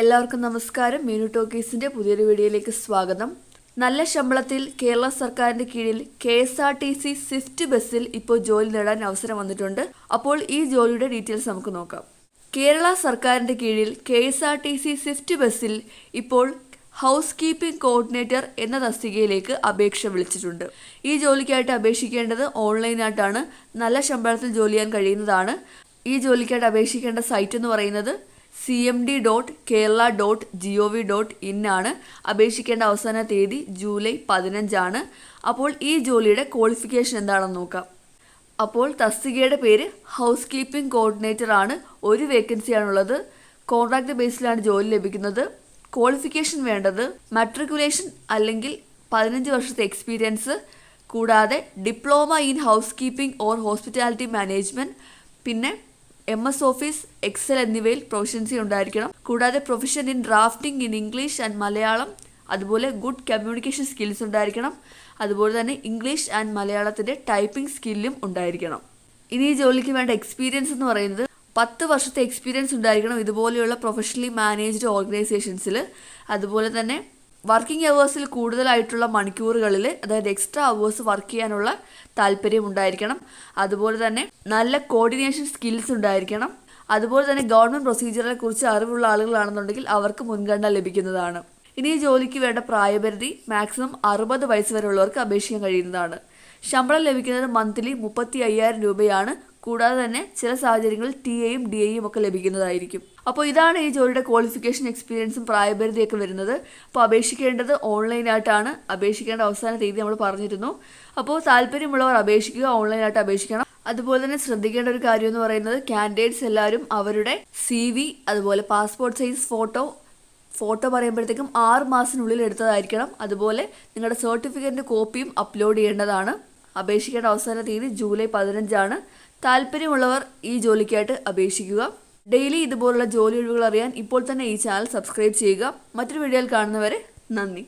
എല്ലാവർക്കും നമസ്കാരം. മീനു ടോക്കീസിന്റെ പുതിയൊരു വീഡിയോയിലേക്ക് സ്വാഗതം. നല്ല ശമ്പളത്തിൽ കേരള സർക്കാരിന്റെ കീഴിൽ K S R T C swift ബസ്സിൽ ഇപ്പോൾ ജോലി നേടാൻ അവസരം വന്നിട്ടുണ്ട്. അപ്പോൾ ഈ ജോലിയുടെ ഡീറ്റെയിൽസ് നമുക്ക് നോക്കാം. കേരള സർക്കാരിന്റെ കീഴിൽ K S R T C swift ബസ്സിൽ ഇപ്പോൾ ഹൗസ് കീപ്പിംഗ് കോർഡിനേറ്റർ എന്ന തസ്തികയിലേക്ക് അപേക്ഷ വിളിച്ചിട്ടുണ്ട്. ഈ ജോലിക്കായിട്ട് അപേക്ഷിക്കേണ്ടത് ഓൺലൈനായിട്ടാണ്. നല്ല ശമ്പളത്തിൽ ജോലി ചെയ്യാൻ കഴിയുന്നതാണ്. ഈ ജോലിക്കായിട്ട് അപേക്ഷിക്കേണ്ട സൈറ്റ് എന്ന് പറയുന്നത് C M D dot Kerala dot G O V dot in ആണ്. അപേക്ഷിക്കേണ്ട അവസാന തീയതി ജൂലൈ പതിനഞ്ചാണ്. അപ്പോൾ ഈ ജോലിയുടെ ക്വാളിഫിക്കേഷൻ എന്താണെന്ന് നോക്കാം. അപ്പോൾ തസ്തികയുടെ പേര് ഹൗസ് കീപ്പിംഗ് കോർഡിനേറ്റർ ആണ്. ഒരു വേക്കൻസിയാണുള്ളത് കോൺട്രാക്ട് ബേസിലാണ് ജോലി ലഭിക്കുന്നത്. ക്വാളിഫിക്കേഷൻ വേണ്ടത് മാട്രിക്കുലേഷൻ അല്ലെങ്കിൽ പതിനഞ്ച് വർഷത്തെ എക്സ്പീരിയൻസ് കൂടാതെ diploma in housekeeping or hospitality management പിന്നെ എം എസ് ഓഫീസ് എക്സൽ എന്നിവയിൽ പ്രൊഫഷൻസി ഉണ്ടായിരിക്കണം. കൂടാതെ profession in drafting in English and Malayalam അതുപോലെ ഗുഡ് കമ്മ്യൂണിക്കേഷൻ സ്കിൽസ് ഉണ്ടായിരിക്കണം. അതുപോലെ തന്നെ ഇംഗ്ലീഷ് ആൻഡ് മലയാളത്തിന്റെ ടൈപ്പിംഗ് സ്കില്ലും ഉണ്ടായിരിക്കണം. ഇനി ജോലിക്ക് വേണ്ട എക്സ്പീരിയൻസ് എന്ന് പറയുന്നത് പത്ത് വർഷത്തെ എക്സ്പീരിയൻസ് ഉണ്ടായിരിക്കണം ഇതുപോലെയുള്ള പ്രൊഫഷണലി മാനേജ്ഡ് ഓർഗനൈസേഷൻസിൽ അതുപോലെ തന്നെ വർക്കിംഗ് അവേഴ്സിൽ കൂടുതലായിട്ടുള്ള മണിക്കൂറുകളിൽ അതായത് എക്സ്ട്രാ അവേഴ്സ് വർക്ക് ചെയ്യാനുള്ള താല്പര്യം ഉണ്ടായിരിക്കണം. അതുപോലെ തന്നെ നല്ല കോർഡിനേഷൻ സ്കിൽസ് ഉണ്ടായിരിക്കണം. അതുപോലെ തന്നെ ഗവൺമെന്റ് പ്രൊസീജിയറെ കുറിച്ച് അറിവുള്ള ആളുകളാണെന്നുണ്ടെങ്കിൽ അവർക്ക് മുൻഗണന ലഭിക്കുന്നതാണ്. ഇനി ജോലിക്ക് വേണ്ട പ്രായപരിധി മാക്സിമം അറുപത് വയസ്സ് വരെയുള്ളവർക്ക് അപേക്ഷിക്കാൻ കഴിയുന്നതാണ്. ശമ്പളം ലഭിക്കുന്നത് മന്ത്ലി മുപ്പത്തി അയ്യായിരം രൂപയാണ്. കൂടാതെ തന്നെ ചില സാഹചര്യങ്ങളിൽ ടി എയും ഡി എയും ഒക്കെ ലഭിക്കുന്നതായിരിക്കും. അപ്പോൾ ഇതാണ് ഈ ജോലിയുടെ ക്വാളിഫിക്കേഷൻ എക്സ്പീരിയൻസും പ്രായപരിധിയൊക്കെ വരുന്നത്. അപ്പോൾ അപേക്ഷിക്കേണ്ടത് ഓൺലൈനായിട്ടാണ് അപേക്ഷിക്കേണ്ട അവസാന തീയതി നമ്മൾ പറഞ്ഞിരുന്നു. അപ്പോൾ താല്പര്യമുള്ളവർ അപേക്ഷിക്കുക ഓൺലൈനായിട്ട് അപേക്ഷിക്കണം. അതുപോലെ തന്നെ ശ്രദ്ധിക്കേണ്ട ഒരു കാര്യം എന്ന് പറയുന്നത് കാൻഡിഡേറ്റ്സ് എല്ലാവരും അവരുടെ സി വി അതുപോലെ പാസ്പോർട്ട് സൈസ് ഫോട്ടോ ഫോട്ടോ പറയുമ്പോഴത്തേക്കും ആറ് മാസത്തിനുള്ളിൽ എടുത്തതായിരിക്കണം. അതുപോലെ നിങ്ങളുടെ സർട്ടിഫിക്കറ്റിന്റെ കോപ്പിയും അപ്ലോഡ് ചെയ്യേണ്ടതാണ്. അപേക്ഷിക്കേണ്ട അവസാന തീയതി ജൂലൈ പതിനഞ്ചാണ്. താല്പര്യമുള്ളവർ ഈ ജോലിക്കായിട്ട് അപേക്ഷിക്കുക. ഡെയിലി ഇതുപോലുള്ള ജോലി ഒഴിവുകൾ അറിയാൻ ഇപ്പോൾ തന്നെ ഈ ചാനൽ സബ്സ്ക്രൈബ് ചെയ്യുക. മറ്റൊരു വീഡിയോയിൽ കാണുന്നവരെ നന്ദി.